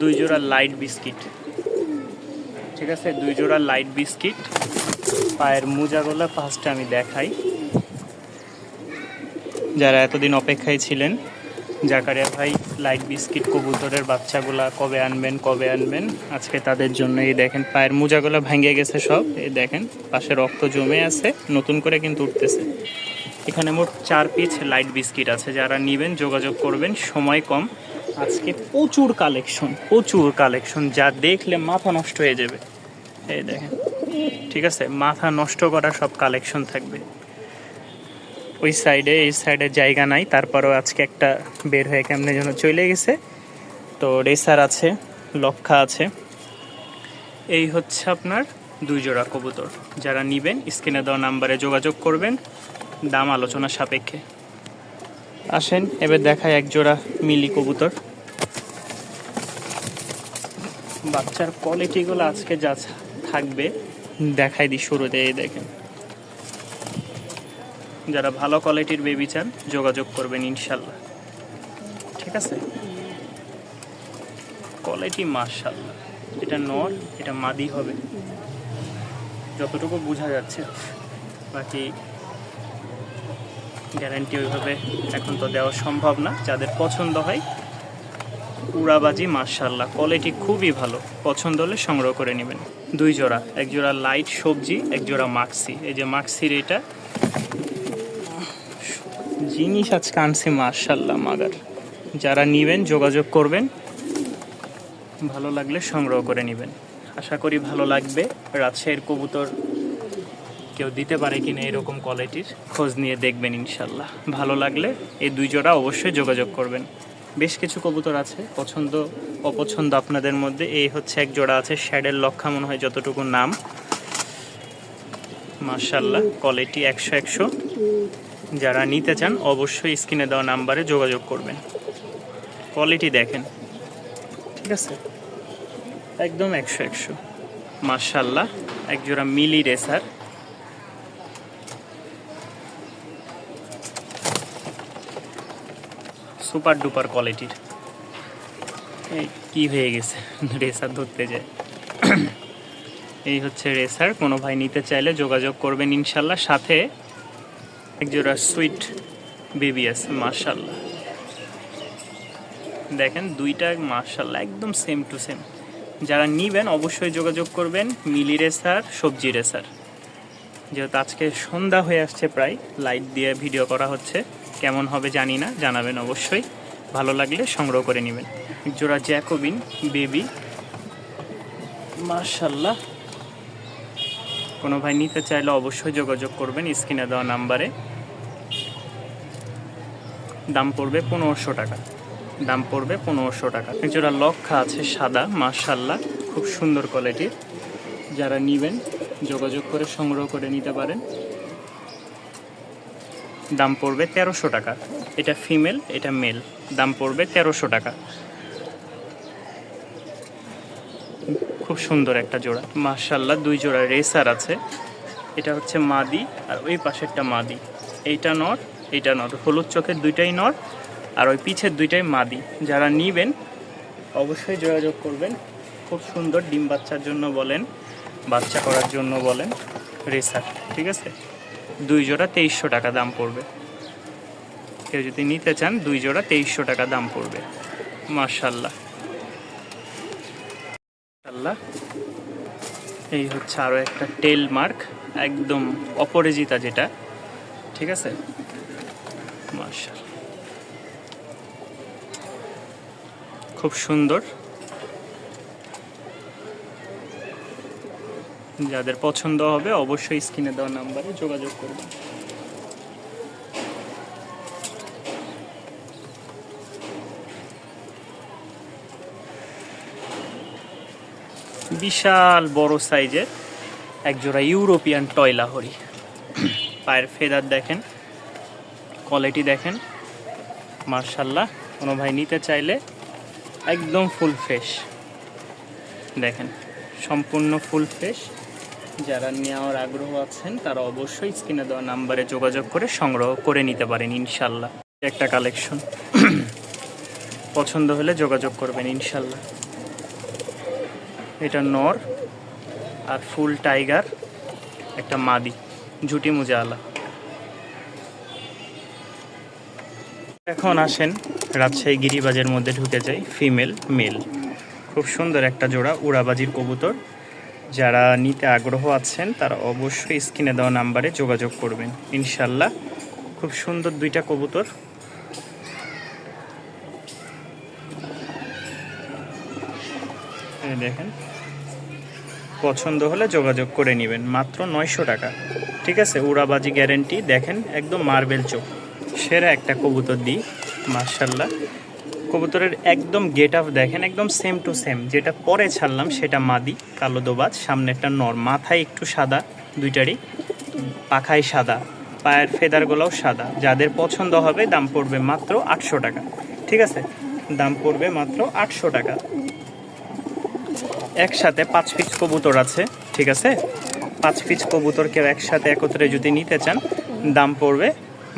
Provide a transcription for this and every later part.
দুই জোড়া light biscuit ঠিক আছে? দুই জোড়া লাইট বিস্কিট পায়ের মোজাগুলো ফার্স্টে আমি দেখাই। যারা এতদিন অপেক্ষায় ছিলেন, জাকারিয়া ভাই লাইট বিস্কিট কবুতরের বাচ্চাগুলা কবে আনবেন কবে আনবেন, আজকে তাদের জন্য এই দেখেন। পায়ের মোজাগুলো ভেঙে গেছে সব, এই দেখেন, পাশে রক্ত জমে আছে, নতুন করে কিন্তু উঠতেছে। এখানে মোট চার পিস লাইট বিস্কিট আছে, যারা নেবেন, যোগাযোগ করবেন, সময় কম। আজকে প্রচুর কালেকশন প্রচুর কালেকশন যা দেখলে মাথা নষ্ট হয়ে যাবে। এই দেখেন, ঠিক আছে? মাথা নষ্ট করা সব কালেকশন থাকবে। ওই সাইডে এই সাইডে জায়গা নাই, তারপরেও আজকে একটা বের হয়ে কেমনে যেন চলে গেছে। তো রেসার আছে, লক্ষা আছে। এই হচ্ছে আপনার দুই জোড়া কবুতর। যারা নিবেন, স্ক্রিনে দেওয়া নাম্বারে যোগাযোগ করবেন। দাম আলোচনা সাপেক্ষে। আসেন, এবার দেখায় এক জোড়া মিলি কবুতর। বাচ্চার কোয়ালিটিগুলো আজকে যা থাকবে, দেখাই দিই শুরুতে দেখেন। যারা ভালো কোয়ালিটির বেবি চান, যোগাযোগ করবেন ইনশাল্লাহ। ঠিক আছে? কোয়ালিটি মার্শাল্লাহ এটা নর, এটা মাদি হবে। যতটুকু বোঝা যাচ্ছে। বাকি গ্যারান্টি ওইভাবে এখন তো দেওয়া সম্ভব না। যাদের পছন্দ হয় উড়াবাজি মার্শাল্লাহ কোয়ালিটি খুবই ভালো। পছন্দ হলে সংগ্রহ করে নেবেন। দুই জোড়া, এক জোড়া লাইট সবজি, এক জোড়া মাক্সি এই যে মাক্সির এটা জিনিস আজকে আনছি মার্শাল্লাহ মাগার। যারা নিবেন, যোগাযোগ করবেন। ভালো লাগলে সংগ্রহ করে নেবেন। আশা করি ভালো লাগবে। রাজশাহীর কবুতর কেউ দিতে পারে কিনা এরকম কোয়ালিটির খোঁজ নিয়ে দেখবেন ইনশাল্লাহ ভালো লাগলে এই দুই জোড়া অবশ্যই যোগাযোগ করবেন। বেশ কিছু কবুতর আছে, পছন্দ, অপছন্দ আপনাদের মধ্যে। এই হচ্ছে এক জোড়া আছে, শ্যাডের লক্ষা মনে হয় যতটুকু নাম। মার্শাল্লাহ কোয়ালিটি একশো একশো। যারা নিতে চান, অবশ্যই স্ক্রিনে দেওয়া নাম্বারে যোগাযোগ করবেন। কোয়ালিটি দেখেন। ঠিক আছে? একদম একশো একশো। মার্শাল্লাহ একজোড়া মিলি রেসার। সুপার ডুপার কোয়ালিটির। কি হয়ে গেছে? রেসার ধরতে যায়। এই হচ্ছে রেসার, কোনো ভাই নিতে চাইলে যোগাযোগ করবেন ইনশাল্লাহ। সাথে একজোড়া সুইট বেবি আছে মার্শাল্লাহ দেখেন, দুইটা মার্শাল্লাহ একদম সেম টু সেম যারা নিবেন, অবশ্যই যোগাযোগ করবেন মিলি রেসার, সবজি রেসার। যেহেতু আজকে সন্ধ্যা হয়ে আসছে প্রায় লাইট দিয়ে ভিডিও করা হচ্ছে। কেমন হবে জানি না, জানাবেন অবশ্যই। ভালো লাগলে সংগ্রহ করে নেবেন। জোড়া জ্যাকোবিন, বেবি। মার্শাল্লাহ কোনো ভাই নিতে চাইলে অবশ্যই যোগাযোগ করবেন স্ক্রিনে দেওয়া নাম্বারে। দাম পড়বে পনেরোশো টাকা। দাম পড়বে পনেরোশো টাকা। জোড়া লক্ষা আছে সাদা মার্শাল্লাহ খুব সুন্দর কোয়ালিটির যারা নিবেন, যোগাযোগ করে, সংগ্রহ করে নিতে পারেন। দাম পড়বে তেরোশো টাকা। এটা ফিমেল, এটা মেল। দাম পড়বে তেরোশো টাকা। খুব সুন্দর একটা জোড়া। মার্শাল্লাহ দুই জোড়া রেসার আছে। এটা হচ্ছে মাদি আর ওই পাশেরটা মাদি। এইটা নর এইটা নর হলুদ চোখের দুইটাই নর আর ওই পিছের দুইটাই মাদি। যারা নিবেন, অবশ্যই যোগাযোগ করবেন। খুব সুন্দর ডিম বাচ্চার জন্য বলেন, বাচ্চা করার জন্য বলেন রেসার, ঠিক আছে? দুই জোড়া তেইশশো টাকা দাম পড়বে। কেউ যদি নিতে চান, দুই জোড়া তেইশশো টাকা দাম পড়বে। মার্শাল্লাহ। এই হচ্ছে আরও একটা টেল মার্ক একদম অপরাজিতা যেটা। ঠিক আছে? মার্শাল খুব সুন্দর। যাদের পছন্দ হবে অবশ্যই স্ক্রিনে দেওয়া নাম্বারে যোগাযোগ করবেন। বিশাল বড় সাইজের একজোড়া ইউরোপিয়ান টয়লাহরি পায়ের ফেদার দেখেন, কোয়ালিটি দেখেন, মার্শাল্লাহ, কোনো ভাই নিতে চাইলে একদম ফুল ফ্রেশ। দেখেন, সম্পূর্ণ ফুল ফ্রেশ। যারা নেওয়ার আগ্রহ আছেন, তারা অবশ্যই স্ক্রিনে দেওয়া নাম্বারে যোগাযোগ করে সংগ্রহ করে নিতে পারেন ইনশাল্লাহ। একটা কালেকশন পছন্দ হলে যোগাযোগ করবেন ইনশাল্লাহ। এটা নর আর ফুল টাইগার, একটা মাদি, ঝুটি মুজা আলা এখন আসেন রাজশাহী গিরিবাজের মধ্যে ঢুকে যাই, ফিমেল, মেল। খুব সুন্দর একটা জোড়া, উড়াবাজির কবুতর। যারা নিতে আগ্রহ আছেন, তারা অবশ্যই স্ক্রিনে দেওয়া নাম্বারে যোগাযোগ করবেন। ইনশাল্লাহ খুব সুন্দর দুইটা কবুতর। দেখেন, পছন্দ হলে যোগাযোগ করে নেবেন, মাত্র নয়শো টাকা। ঠিক আছে, উড়াবাজি গ্যারেন্টি, দেখেন, একদম মার্বেল চোখ। সেরা একটা কবুতর দিই মার্শাল্লাহ কবুতরের একদম গেট আপ দেখেন, একদম সেম টু সেম যেটা পরে ছাড়লাম, সেটা মাদি, কালো দোবাজ সামনেরটা নর, মাথায় একটু সাদা, দুইটারই। পাখায় সাদা, পায়ের ফেদারগুলোও সাদা। যাদের পছন্দ হবে, দাম পড়বে মাত্র আটশো টাকা। ঠিক আছে? দাম পড়বে মাত্র আটশো টাকা। একসাথে পাঁচ পিস কবুতর আছে, ঠিক আছে? পাঁচ পিস কবুতরকে একসাথে একত্রে যদি নিতে চান, দাম পড়বে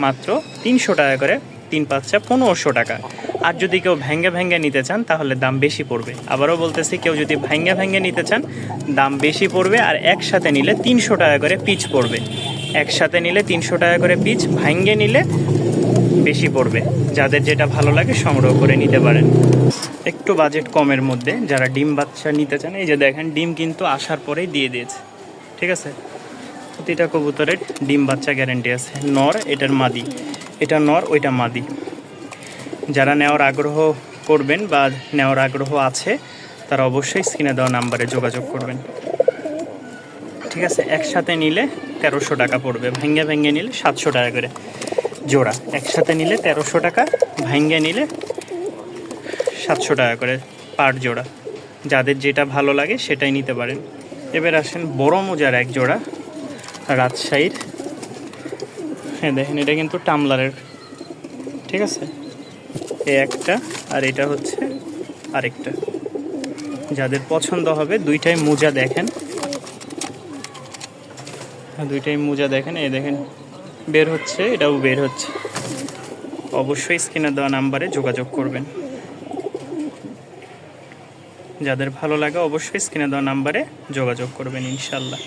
মাত্র তিনশো টাকা করে, তিন পাঁচটা পনেরোশো টাকা। আর যদি কেউ ভেঙ্গে ভেঙ্গে নিতে চান, তাহলে দাম বেশি পড়বে। আবারও বলতেছি, কেউ যদি ভেঙ্গে ভেঙ্গে নিতে চান, দাম বেশি পড়বে আর একসাথে নিলে তিনশো টাকা করে পিচ পড়বে। একসাথে নিলে তিনশো টাকা করে পিচ, ভাঙ্গে নিলে বেশি পড়বে। যাদের যেটা ভালো লাগে সংগ্রহ করে নিতে পারেন। একটু বাজেট কমের মধ্যে যারা ডিম বাচ্চা নিতে চান, এই যে দেখেন, ডিম কিন্তু আসার পরেই দিয়ে দিয়েছে। ঠিক আছে? প্রতিটা কবুতরের ডিম বাচ্চা গ্যারেন্টি আছে। নর, এটার মাদি। এটা নর, ওইটা মাদি। যারা নেওয়ার আগ্রহ করবেন বা নেওয়ার আগ্রহ আছে, তারা অবশ্যই স্ক্রিনে দেওয়া নাম্বারে যোগাযোগ করবেন। ঠিক আছে? একসাথে নিলে তেরোশো টাকা পড়বে। ভেঙ্গে ভেঙ্গে নিলে সাতশো টাকা করে জোড়া। একসাথে নিলে তেরোশো টাকা ভেঙ্গে নিলে সাতশো টাকা করে পার জোড়া। যাদের যেটা ভালো লাগে সেটাই নিতে পারেন। এবার আসেন বড় মোজার এক জোড়া, রাজশাহীর। হ্যাঁ দেখেন, এটা কিন্তু টামলারের। ঠিক আছে? এই একটা আর এটা হচ্ছে আরেকটা। যাদের পছন্দ হবে দুইটাই মোজা দেখেন। হ্যাঁ, দুইটাই মোজা দেখেন। এ দেখেন বের হচ্ছে এটাও বের হচ্ছে। অবশ্যই স্ক্রিনে দেওয়া নাম্বারে যোগাযোগ করবেন। যাদের ভালো লাগে অবশ্যই স্ক্রিনে দেওয়া নাম্বারে যোগাযোগ করবেন ইনশাল্লাহ